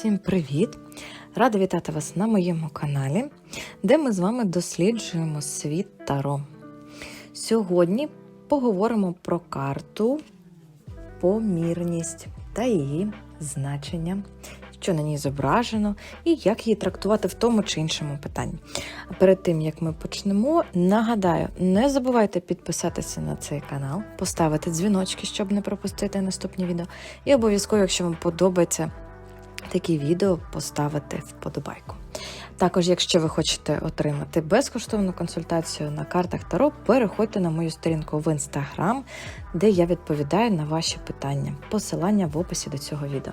Всім привіт! Рада вітати вас на моєму каналі, де ми з вами досліджуємо світ Таро. Сьогодні поговоримо про карту помірність та її значення, що на ній зображено, і як її трактувати в тому чи іншому питанні. А перед тим як ми почнемо, нагадаю, не забувайте підписатися на цей канал, поставити дзвіночки, щоб не пропустити наступні відео. І обов'язково, якщо вам подобається такі відео, поставити вподобайку. Також, якщо ви хочете отримати безкоштовну консультацію на картах Таро, переходьте на мою сторінку в інстаграм, де я відповідаю на ваші питання. Посилання в описі до цього відео.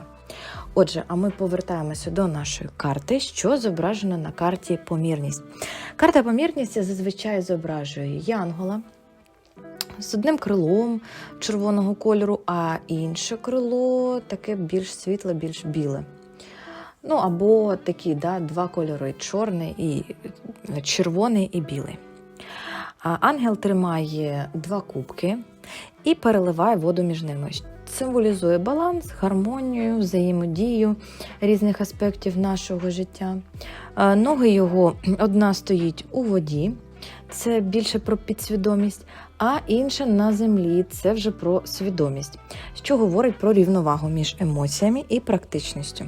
Отже, а ми повертаємося до нашої карти, що зображено на карті помірність. Карта помірність зазвичай зображує янгола з одним крилом червоного кольору, а інше крило таке більш світле, більш біле. Ну, або такі да, два кольори: чорний і червоний і білий. Ангел тримає два кубки і переливає воду між ними. Символізує баланс, гармонію, взаємодію різних аспектів нашого життя. Ноги його одна стоїть у воді, це більше про підсвідомість, а інша на землі це вже про свідомість, що говорить про рівновагу між емоціями і практичністю.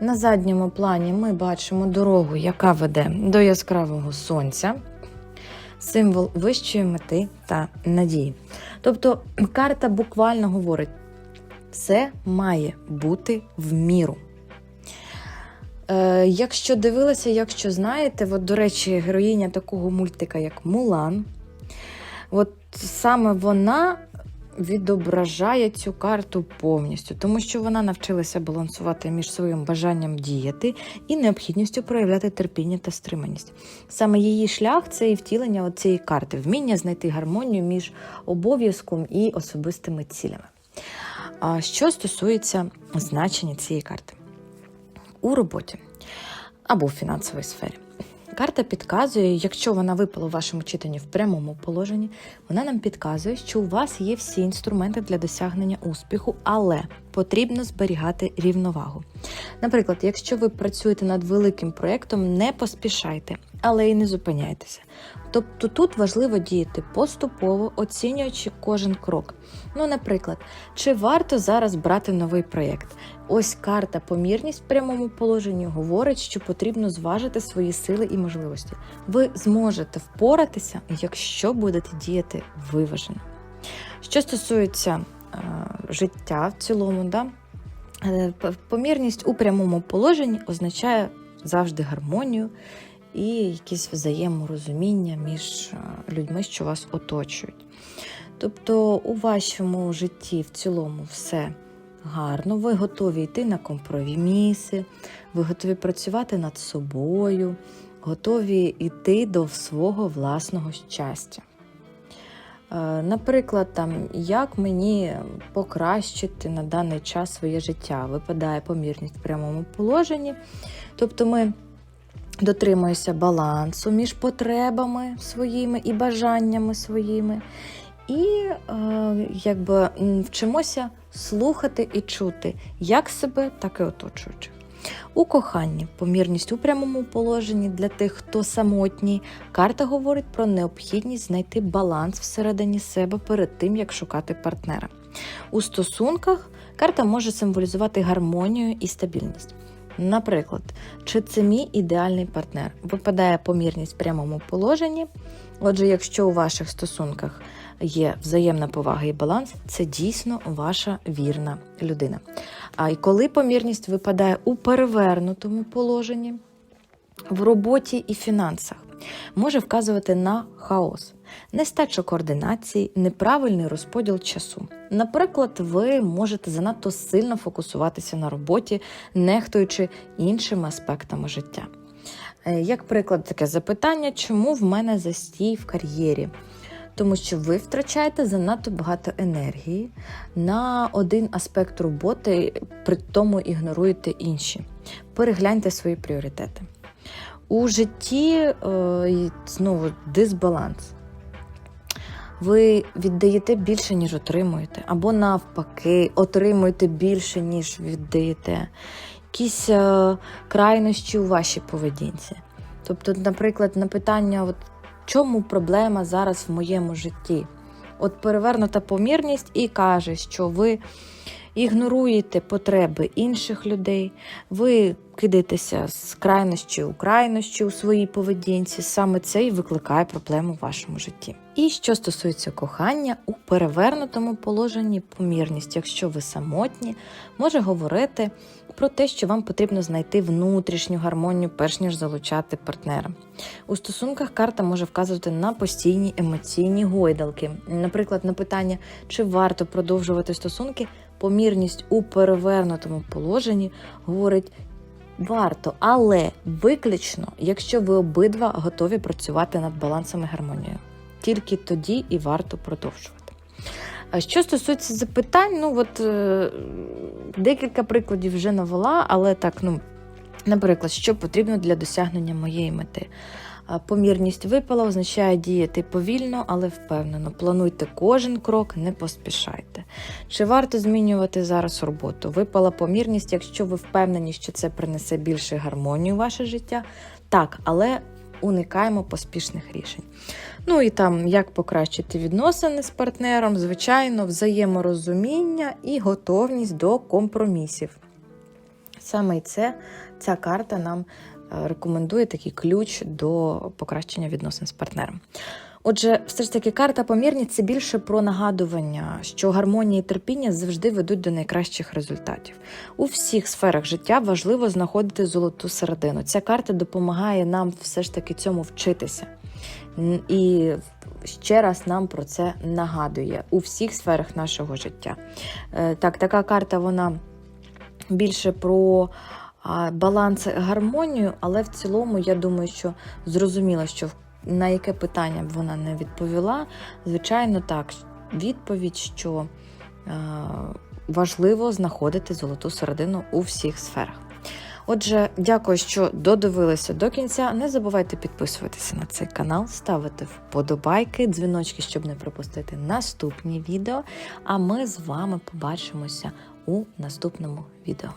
На задньому плані ми бачимо дорогу, яка веде до яскравого сонця, символ вищої мети та надії. Тобто карта буквально говорить, все має бути в міру. Е, якщо дивилися, якщо знаєте, от, до речі, героїня такого мультика, як Мулан, от саме вона відображає цю карту повністю, тому що вона навчилася балансувати між своїм бажанням діяти і необхідністю проявляти терпіння та стриманість. Саме її шлях це і втілення цієї карти, вміння знайти гармонію між обов'язком і особистими цілями. А що стосується значення цієї карти у роботі або в фінансовій сфері. Карта підказує, якщо вона випала в вашому читанні в прямому положенні, вона нам підказує, що у вас є всі інструменти для досягнення успіху, але потрібно зберігати рівновагу. Наприклад, якщо ви працюєте над великим проєктом, не поспішайте, але й не зупиняйтеся. Тобто тут важливо діяти поступово, оцінюючи кожен крок. Ну, наприклад, чи варто зараз брати новий проєкт? Ось карта помірність в прямому положенні говорить, що потрібно зважити свої сили і можливості. Ви зможете впоратися, якщо будете діяти виважено. Що стосується е, життя в цілому, да? е, помірність у прямому положенні означає завжди гармонію і якесь взаєморозуміння між людьми, що вас оточують. Тобто у вашому житті в цілому все гарно, ви готові йти на компроміси, ви готові працювати над собою, готові йти до свого власного щастя. Наприклад, там, як мені покращити на даний час своє життя, випадає помірність в прямому положенні. Тобто ми дотримуємося балансу між потребами своїми і бажаннями своїми. І е, якби вчимося слухати і чути як себе, так і оточуючих. У коханні помірність у прямому положенні для тих, хто самотній, карта говорить про необхідність знайти баланс всередині себе перед тим, як шукати партнера. У стосунках карта може символізувати гармонію і стабільність. Наприклад, чи це мій ідеальний партнер? Випадає помірність в прямому положенні. Отже, якщо у ваших стосунках є взаємна повага і баланс, це дійсно ваша вірна людина. А й коли помірність випадає у перевернутому положенні в роботі і фінансах, може вказувати на хаос, нестачу координації, неправильний розподіл часу. Наприклад, ви можете занадто сильно фокусуватися на роботі, нехтуючи іншими аспектами життя. Е, як приклад, таке запитання, чому в мене застій в кар'єрі? Тому що ви втрачаєте занадто багато енергії на один аспект роботи, при тому ігноруєте інші. Перегляньте свої пріоритети. У житті е, знову дисбаланс. Ви віддаєте більше, ніж отримуєте, або навпаки, отримуєте більше, ніж віддаєте. якісь е, крайнощі у вашій поведінці. Тобто, наприклад, на питання, от, чому проблема зараз в моєму житті? От перевернута помірність і каже, що ви ігноруєте потреби інших людей, ви кидаєтеся з крайнощі у крайнощі у своїй поведінці. Саме це і викликає проблему в вашому житті. І що стосується кохання, у перевернутому положенні помірність, якщо ви самотні, може говорити про те, що вам потрібно знайти внутрішню гармонію, перш ніж залучати партнера. У стосунках карта може вказувати на постійні емоційні гойдалки. Наприклад, на питання, чи варто продовжувати стосунки, помірність у перевернутому положенні говорить. Варто, але виключно, якщо ви обидва готові працювати над балансом і гармонією. Тільки тоді і варто продовжувати. Що стосується запитань, ну от е, декілька прикладів вже навела, але так, ну, наприклад, що потрібно для досягнення моєї мети. Помірність випала означає діяти повільно, але впевнено. Плануйте кожен крок, не поспішайте. Чи варто змінювати зараз роботу? Випала помірність, якщо ви впевнені, що це принесе більше гармонію в ваше життя. Так, але уникаємо поспішних рішень. Ну і там, як покращити відносини з партнером, звичайно, взаєморозуміння і готовність до компромісів. Саме це ця карта нам е, рекомендує такий ключ до покращення відносин з партнером. Отже, все ж таки, карта помірність це більше про нагадування, що гармонія і терпіння завжди ведуть до найкращих результатів. У всіх сферах життя важливо знаходити золоту середину. Ця карта допомагає нам все ж таки цьому вчитися. І ще раз нам про це нагадує у всіх сферах нашого життя. Е, Так, така карта вона більше про баланс гармонію, але в цілому я думаю, що зрозуміло, що на яке питання б вона не відповіла. Звичайно, так, відповідь, що е, важливо знаходити золоту середину у всіх сферах. Отже, дякую, що додивилися до кінця. Не забувайте підписуватися на цей канал, ставити вподобайки, дзвіночки, щоб не пропустити наступні відео. А ми з вами побачимося у наступному відео.